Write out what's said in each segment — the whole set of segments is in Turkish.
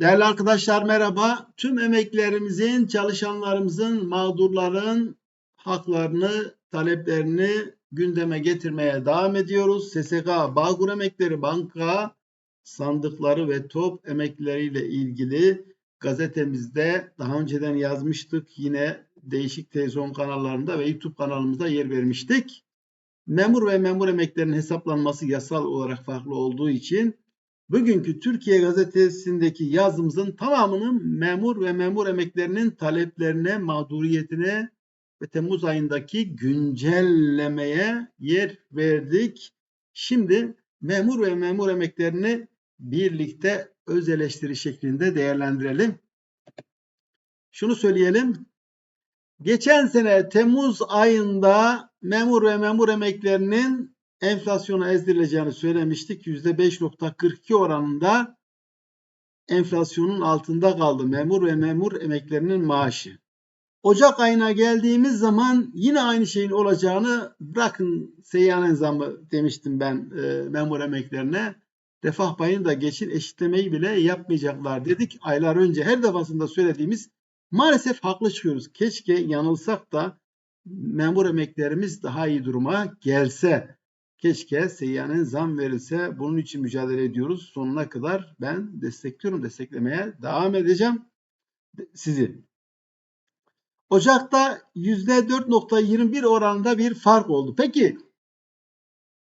Değerli arkadaşlar merhaba. Tüm emeklerimizin, çalışanlarımızın, mağdurların haklarını, taleplerini gündeme getirmeye devam ediyoruz. SSK, Bağkur Emekleri Banka sandıkları ve top emekleriyle ilgili gazetemizde daha önceden yazmıştık. Yine değişik televizyon kanallarında ve YouTube kanalımızda yer vermiştik. Memur ve memur emeklerinin hesaplanması yasal olarak farklı olduğu için bugünkü Türkiye Gazetesi'ndeki yazımızın tamamını memur ve memur emeklerinin taleplerine, mağduriyetine ve Temmuz ayındaki güncellemeye yer verdik. Şimdi memur ve memur emeklerini birlikte öz eleştiri şeklinde değerlendirelim. Şunu söyleyelim. Geçen sene Temmuz ayında memur ve memur emeklerinin enflasyona ezdirileceğini söylemiştik. %5.42 oranında enflasyonun altında kaldı memur ve memur emeklerinin maaşı. Ocak ayına geldiğimiz zaman yine aynı şeyin olacağını bırakın seyyanen zammı demiştim ben e, memur emeklerine. Refah payını da geçin eşitlemeyi bile yapmayacaklar dedik. Aylar önce her defasında söylediğimiz maalesef haklı çıkıyoruz. Keşke yanılsak da memur emeklerimiz daha iyi duruma gelse. Keşke seyyanen zam verilse. Bunun için mücadele ediyoruz. Sonuna kadar ben destekliyorum. Desteklemeye devam edeceğim sizi. Ocak'ta %4.21 oranında bir fark oldu. Peki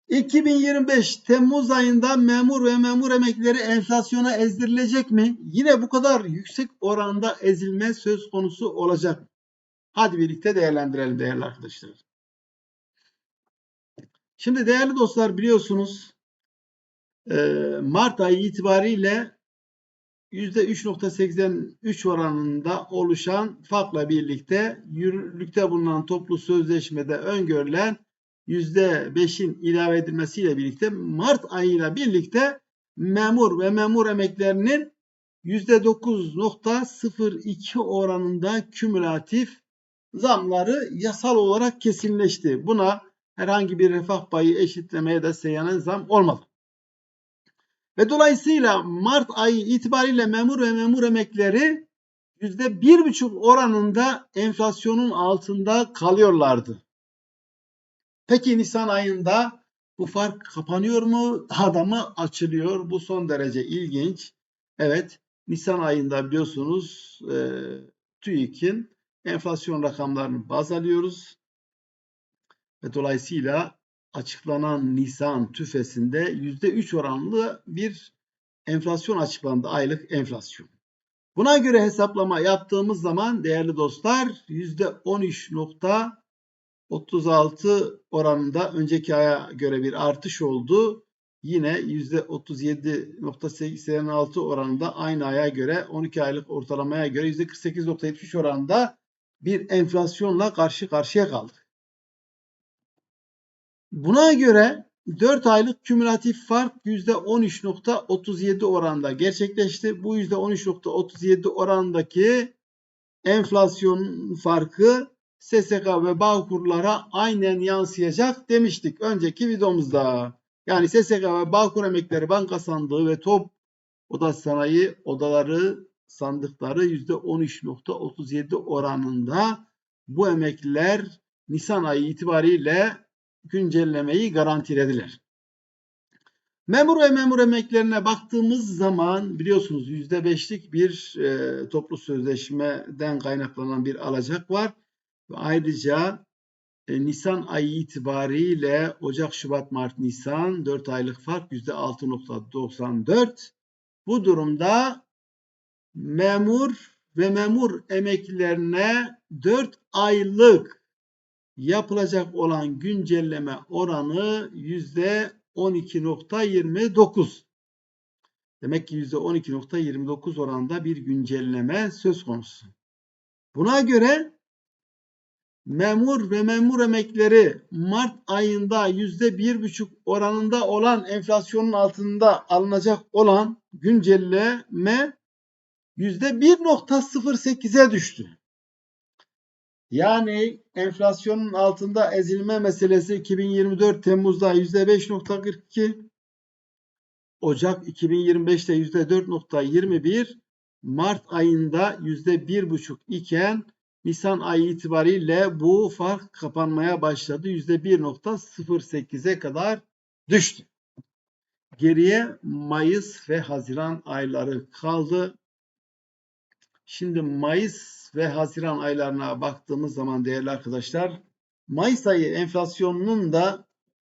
2025 Temmuz ayında memur ve memur emeklileri enflasyona ezdirilecek mi? Yine bu kadar yüksek oranda ezilme söz konusu olacak. Hadi birlikte değerlendirelim değerli arkadaşlar. Şimdi değerli dostlar biliyorsunuz Mart ayı itibariyle %3.83 oranında oluşan farkla birlikte yürürlükte bulunan toplu sözleşmede öngörülen %5'in ilave edilmesiyle birlikte Mart ayıyla birlikte memur ve memur emeklerinin %9.02 oranında kümülatif zamları yasal olarak kesinleşti. Buna herhangi bir refah payı eşitlemeye de zam olmadı. Ve dolayısıyla Mart ayı itibariyle memur ve memur emekleri %1,5 oranında enflasyonun altında kalıyorlardı. Peki Nisan ayında bu fark kapanıyor mu? Daha da mı açılıyor? Bu son derece ilginç. Evet, Nisan ayında biliyorsunuz e, TÜİK'in enflasyon rakamlarını baz alıyoruz. Ve dolayısıyla açıklanan Nisan tüfesinde %3 oranlı bir enflasyon açıklandı. Aylık enflasyon. Buna göre hesaplama yaptığımız zaman değerli dostlar %13.36 oranında önceki aya göre bir artış oldu. Yine %37.86 oranında aynı aya göre 12 aylık ortalamaya göre %48.73 oranında bir enflasyonla karşı karşıya kaldık. Buna göre 4 aylık kümülatif fark %13.37 oranda gerçekleşti. Bu %13.37 orandaki enflasyon farkı SSK ve Bağkurlara aynen yansıyacak demiştik önceki videomuzda. Yani SSK ve Bağkur Emekleri Banka Sandığı ve Top Oda Sanayi Odaları sandıkları %13.37 oranında bu emekliler Nisan ayı itibariyle güncellemeyi garantilediler. Memur ve memur emeklerine baktığımız zaman biliyorsunuz %5'lik bir e, toplu sözleşmeden kaynaklanan bir alacak var. Ve ayrıca e, Nisan ayı itibariyle Ocak, Şubat, Mart, Nisan 4 aylık fark %6.94. Bu durumda memur ve memur emeklilerine 4 aylık yapılacak olan güncelleme oranı %12.29. Demek ki %12.29 oranında bir güncelleme söz konusu. Buna göre memur ve memur emekleri Mart ayında %1,5 oranında olan enflasyonun altında alınacak olan güncelleme %1.08'e düştü. Yani enflasyonun altında ezilme meselesi 2024 Temmuz'da %5.42, Ocak 2025'te %4.21, Mart ayında yüzde bir buçuk iken Nisan ayı itibariyle bu fark kapanmaya başladı. Yüzde 1.08'e kadar düştü. Geriye Mayıs ve Haziran ayları kaldı. Şimdi Mayıs ve Haziran aylarına baktığımız zaman değerli arkadaşlar, Mayıs ayı enflasyonunun da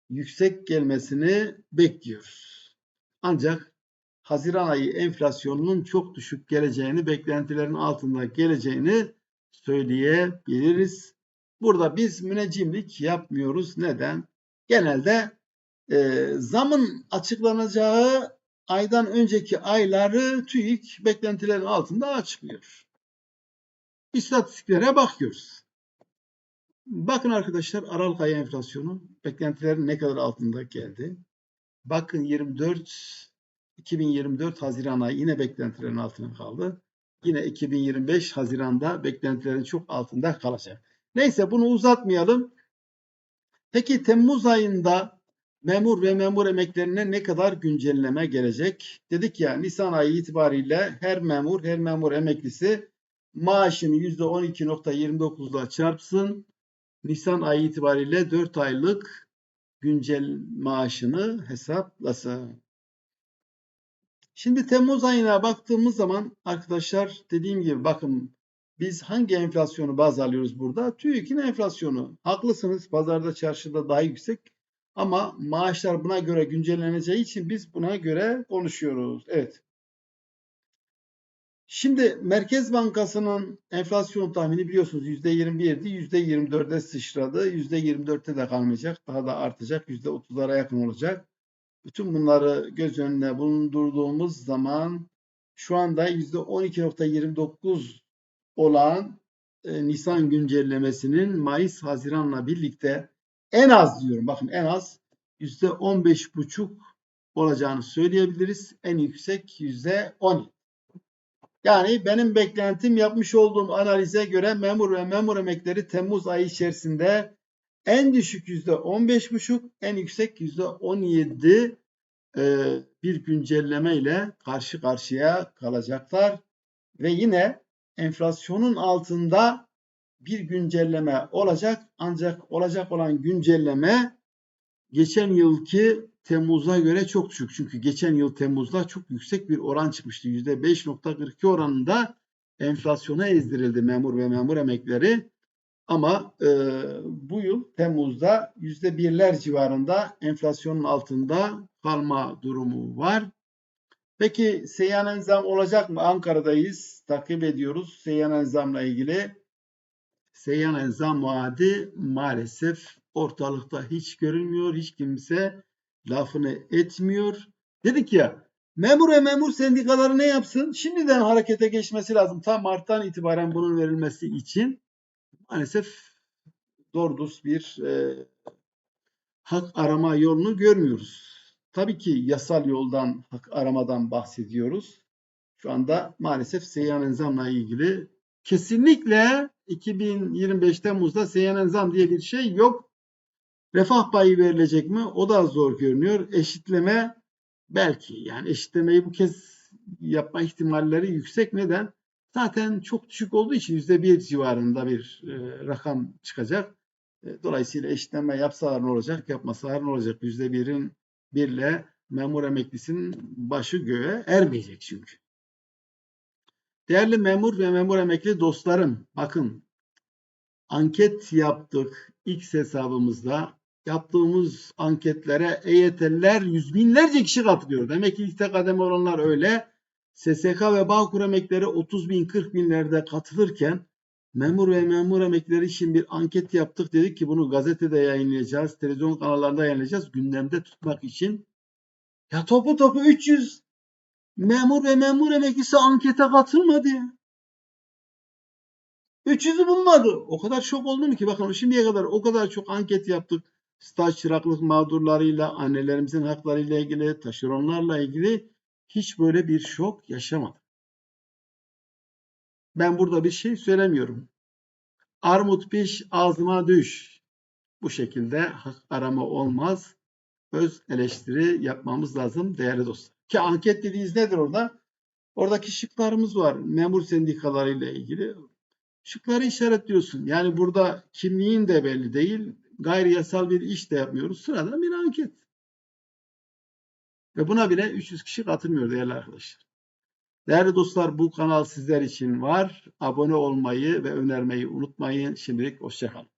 yüksek gelmesini bekliyoruz. Ancak Haziran ayı enflasyonunun çok düşük geleceğini, beklentilerin altında geleceğini söyleyebiliriz. Burada biz müneccimlik yapmıyoruz. Neden? Genelde e, zamın açıklanacağı aydan önceki ayları TÜİK beklentilerin altında açıklıyor. İstatistiklere bakıyoruz. Bakın arkadaşlar Aralık ayı enflasyonu beklentilerin ne kadar altında geldi. Bakın 24 2024 Haziran ayı yine beklentilerin altına kaldı. Yine 2025 Haziran'da beklentilerin çok altında kalacak. Neyse bunu uzatmayalım. Peki Temmuz ayında memur ve memur emeklerine ne kadar güncelleme gelecek? Dedik ya Nisan ayı itibariyle her memur, her memur emeklisi maaşını %12.29'la çarpsın. Nisan ayı itibariyle 4 aylık güncel maaşını hesaplasın. Şimdi Temmuz ayına baktığımız zaman arkadaşlar dediğim gibi bakın biz hangi enflasyonu baz alıyoruz burada? TÜİK'in enflasyonu. Haklısınız pazarda çarşıda daha yüksek ama maaşlar buna göre güncelleneceği için biz buna göre konuşuyoruz. Evet. Şimdi Merkez Bankası'nın enflasyon tahmini biliyorsunuz %21'di. %24'e sıçradı. %24'te de kalmayacak. Daha da artacak. %30'lara yakın olacak. Bütün bunları göz önüne bulundurduğumuz zaman şu anda %12.29 olan e, Nisan güncellemesinin Mayıs Haziran'la birlikte en az diyorum bakın en az %15.5 olacağını söyleyebiliriz. En yüksek %10. Yani benim beklentim yapmış olduğum analize göre memur ve memur emekleri Temmuz ayı içerisinde en düşük yüzde 15,5, en yüksek yüzde 17 e, bir güncelleme ile karşı karşıya kalacaklar. Ve yine enflasyonun altında bir güncelleme olacak. Ancak olacak olan güncelleme geçen yılki Temmuz'a göre çok düşük. Çünkü geçen yıl Temmuz'da çok yüksek bir oran çıkmıştı. %5.42 oranında enflasyona ezdirildi memur ve memur emekleri. Ama e, bu yıl Temmuz'da yüzde birler civarında enflasyonun altında kalma durumu var. Peki seyyanen zam olacak mı? Ankara'dayız. Takip ediyoruz seyyanen zamla ilgili. Seyyanen zam vaadi maalesef ortalıkta hiç görünmüyor. Hiç kimse lafını etmiyor. Dedik ya memur ve memur sendikaları ne yapsın? Şimdiden harekete geçmesi lazım. Tam Mart'tan itibaren bunun verilmesi için maalesef doğru bir e, hak arama yolunu görmüyoruz. Tabii ki yasal yoldan hak aramadan bahsediyoruz. Şu anda maalesef seyyanen zamla ilgili kesinlikle 2025 Temmuz'da seyyanen zam diye bir şey yok. Refah payı verilecek mi? O da zor görünüyor. Eşitleme belki yani eşitlemeyi bu kez yapma ihtimalleri yüksek. Neden? Zaten çok düşük olduğu için %1 civarında bir e, rakam çıkacak. E, dolayısıyla eşitleme yapsalar ne olacak, yapmasalar ne olacak? %1'in birle memur emeklisinin başı göğe ermeyecek çünkü. Değerli memur ve memur emekli dostlarım, bakın anket yaptık X hesabımızda. Yaptığımız anketlere EYT'liler yüz binlerce kişi katılıyor. Demek ki ilk kademe olanlar öyle. SSK ve Bağkur emekleri 30 bin 40 binlerde katılırken memur ve memur emekleri için bir anket yaptık. Dedik ki bunu gazetede yayınlayacağız, televizyon kanallarında yayınlayacağız gündemde tutmak için. Ya topu topu 300 memur ve memur emeklisi ankete katılmadı ya. 300'ü bulmadı. O kadar şok oldum ki bakın şimdiye kadar o kadar çok anket yaptık. Staj çıraklık mağdurlarıyla, annelerimizin haklarıyla ilgili, taşeronlarla ilgili hiç böyle bir şok yaşamadım. Ben burada bir şey söylemiyorum. Armut piş ağzıma düş. Bu şekilde hak arama olmaz. Öz eleştiri yapmamız lazım değerli dostlar. Ki anket dediğiniz nedir orada? Oradaki şıklarımız var. Memur sendikaları ilgili. Şıkları işaretliyorsun. Yani burada kimliğin de belli değil. Gayri yasal bir iş de yapmıyoruz. Sıradan bir anket. Ve buna bile 300 kişi katılmıyor değerli arkadaşlar. Değerli dostlar bu kanal sizler için var. Abone olmayı ve önermeyi unutmayın. Şimdilik hoşçakalın.